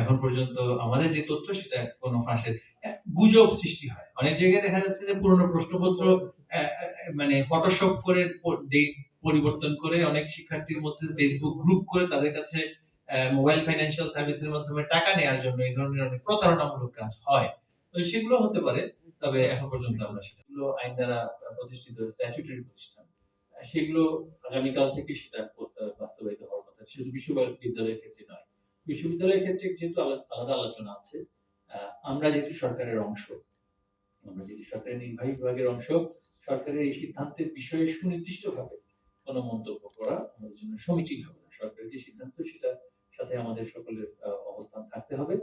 এখন পর্যন্ত আমাদের যে তথ্য সেটা কোনো ফাঁসের গুজব সৃষ্টি হয়। অনেক জায়গায় দেখা যাচ্ছে যে পুরনো প্রশ্নপত্র মানে ফটোশপ করে পরিবর্তন করে অনেক শিক্ষার্থীর মধ্যে ফেসবুক গ্রুপ করে তাদের কাছে মোবাইল ফাইন্যান্সিয়াল সার্ভিসের মাধ্যমে টাকা নেওয়ার জন্য এই ধরনের অনেক প্রতারণামূলক কাজ হয়। তো সেগুলো হতে পারে, তবে এখন পর্যন্ত আমরা সেগুলো আইন দ্বারা প্রতিষ্ঠিত স্ট্যাচুটরি প্রতিষ্ঠান সেগুলো আগামীকাল থেকে সেটা বাস্তবায়িত হওয়ার কথা। শুধু বিশ্ববিদ্যালয়ের ক্ষেত্রে নয়। বিশ্ববিদ্যালয়ের ক্ষেত্রে যেহেতু আলাদা আলোচনা আছে আমরা যেহেতু সরকারের অংশ, আমরা যেহেতু সরকারের নির্বাহী বিভাগের অংশ, সরকারের এই সিদ্ধান্তের বিষয়ে সুনির্দিষ্টভাবে কোনো মন্তব্য করা আমাদের জন্য সমীচীন হবে না। সরকারের যে সিদ্ধান্ত, সেটা সাথে আমাদের সকলের অবস্থান থাকতে হবে।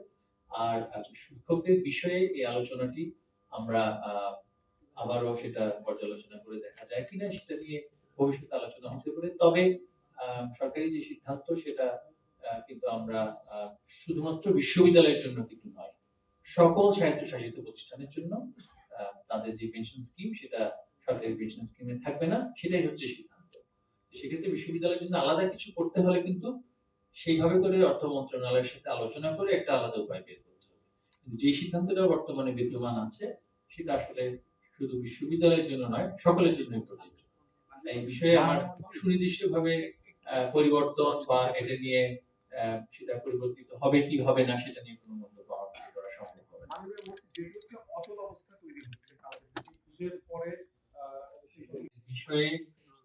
আর শিক্ষকদের বিষয়ে এই আলোচনাটি আমরা আবারও সেটা পর্যালোচনা করে দেখা যায় কিনা, সেটা নিয়ে ভবিষ্যতে আলোচনা হতে পারে। তবে সরকারি যে সিদ্ধান্ত, সেটা কিন্তু আমরা শুধুমাত্র বিশ্ববিদ্যালয়ের জন্য কিন্তু নয়, সকল স্বায়ত্তশাসিত প্রতিষ্ঠানের জন্য তাদের যে পেনশন স্কিম সেটা সরকারি পেনশন স্কিমে থাকবে না, সেটাই হচ্ছে সিদ্ধান্ত। সেক্ষেত্রে বিশ্ববিদ্যালয়ের জন্য আলাদা কিছু করতে হলে কিন্তু সেইভাবে করে অর্থ মন্ত্রণালয়ের সাথে আলোচনা করে একটা আলাদা উপায় বের করতে হবে। যে সিদ্ধান্তটা বর্তমানে বিদ্যমান আছে, সেটা আসলে শুধু বিশ্ববিদ্যালয়ের জন্য নয়, সকলের জন্য প্রযোজ্য এই বিষয়ে আমার সুনির্দিষ্টভাবে পরিবর্তন বা এটা নিয়ে সেটা পরিবর্তিত হবে কি হবে না সেটা নিয়ে কোনো মন্তব্য আমার করা সম্ভব হবে না। অচল অবস্থা তৈরি হচ্ছে পরে বিষয়ে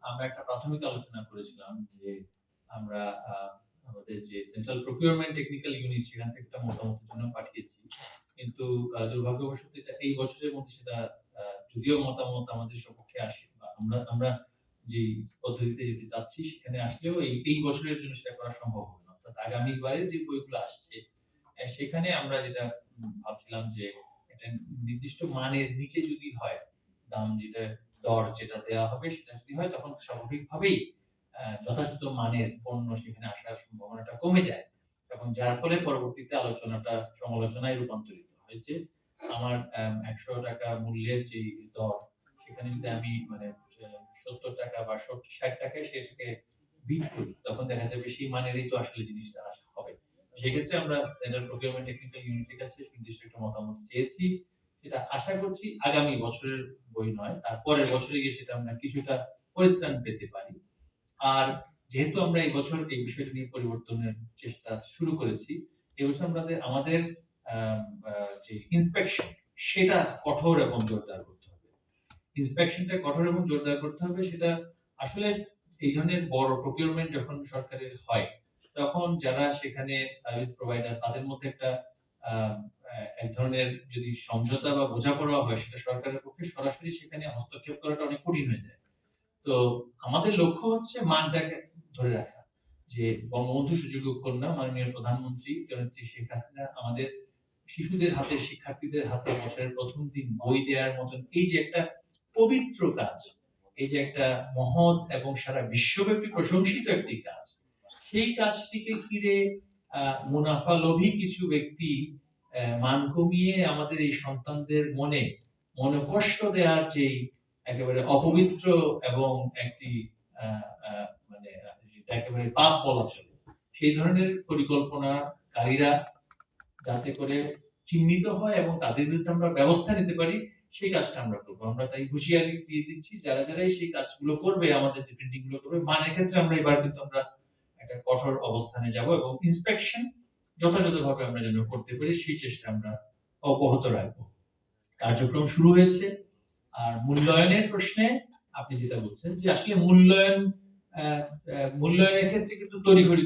আমরা একটা প্রাথমিক আলোচনা করেছিলাম যে আমরা আমাদের যে সেন্ট্রাল প্রকিউরমেন্ট টেকনিক্যাল ইউনিট সেখান থেকে একটা মতামতের জন্য পাঠিয়েছি কিন্তু দুর্ভাগ্যবশত এটা এই বছরের মধ্যে সেটা যদিও মতামত আমাদের সপক্ষে আসে বা আমরা আমরা যে পদ্ধতিতে যেতে চাচ্ছি সেখানে আসলেও এই এই বছরের জন্য সেটা করা সম্ভব হবে অর্থাৎ আগামীবারে যে বইগুলো আসছে সেখানে আমরা যেটা ভাবছিলাম যে একটা নির্দিষ্ট মানের নিচে যদি হয়, দাম যেটা, দর যেটা দেওয়া হবে সেটা যদি হয়, তখন স্বাভাবিকভাবেই যথাযথ মানের পণ্য সেখানে আসার সম্ভাবনাটা কমে যায়। এবং যার ফলে পরবর্তীতে আলোচনাটা, সমালোচনায় রূপান্তরিত হয় যে আমার একশো টাকা মূল্যের যে দর, সেখানে যদি আমি মানে সত্তর টাকা বা ষাট টাকায় সেটাকে বিট করি, তখন দেখা যাবে সেই মানেরই তো আসলে জিনিসটা আসা হবে সেক্ষেত্রে আমরা সেন্ট্রাল টেকনিক্যাল ইউনিটের কাছে সুনির্দিষ্ট একটা মতামত চেয়েছি, সেটা আশা করছি আগামী বছরের বই নয় বছরে গিয়ে সেটা আমরা কিছুটা পরিত্রাণ পেতে পারি। আর যেহেতু আমরা এই বছর এই বিষয়টা নিয়ে পরিবর্তনের চেষ্টা শুরু করেছি এবছর আমাদের আমাদের যে ইন্সপেকশন সেটা কঠোর এবং জোরদার করতে হবে। ইন্সপেকশনটা কঠোর এবং জোরদার করতে হবে, সেটা আসলে এই ধরনের বড় প্রকিউরমেন্ট যখন সরকারের হয়, তখন যারা সেখানে সার্ভিস প্রোভাইডার তাদের মধ্যে একটা এক ধরনের যদি সমঝোতা বা বোঝাপড়া হয়, সেটা সরকারের পক্ষে সরাসরি সেখানে হস্তক্ষেপ করাটা অনেক কঠিন হয়ে যায়। তো আমাদের লক্ষ্য হচ্ছে মানটাকে ধরে রাখা, যে বঙ্গবন্ধু সুযোগ্য কন্যা, মাননীয় প্রধানমন্ত্রী জননেত্রী শেখ হাসিনা আমাদের শিশুদের হাতে, শিক্ষার্থীদের হাতে বছরের প্রথম দিন বই দেওয়ার মতন এই যে একটা পবিত্র কাজ এই যে একটা মহৎ এবং সারা বিশ্বব্যাপী প্রশংসিত একটি কাজ, সেই কাজটিকে ঘিরে মুনাফা লোভী কিছু ব্যক্তি মান কমিয়ে আমাদের এই সন্তানদের মনে মনে কষ্ট দেওয়ার যেই একেবারে অপবিত্র এবং একটি মানে একেবারে পাপ বলা চলে, সেই ধরনের পরিকল্পনাকারীরা যাতে করে চিহ্নিত হয় এবং তাদের বিরুদ্ধে আমরা ব্যবস্থা নিতে পারি সেই কাজটা আমরা করব। আমরা তাই হুঁশিয়ারি দিয়ে দিচ্ছি, যারা যারাই সেই কাজগুলো করবে, আমাদের যে প্রিন্টিংগুলো করবে, মানের ক্ষেত্রে আমরা এবার কিন্তু আমরা একটা কঠোর অবস্থানে যাব এবং ইন্সপেকশন যথাযথভাবে আমরা যেন করতে পারি, সেই চেষ্টা আমরা অব্যাহত রাখব। কার্যক্রম শুরু হয়েছে। আর মূল্যায়নের প্রশ্নে আপনি যেটা বলছেন যে আসলে মূল্যায়ন মূল্যায়নের ক্ষেত্রে কিন্তু তড়িঘড়ি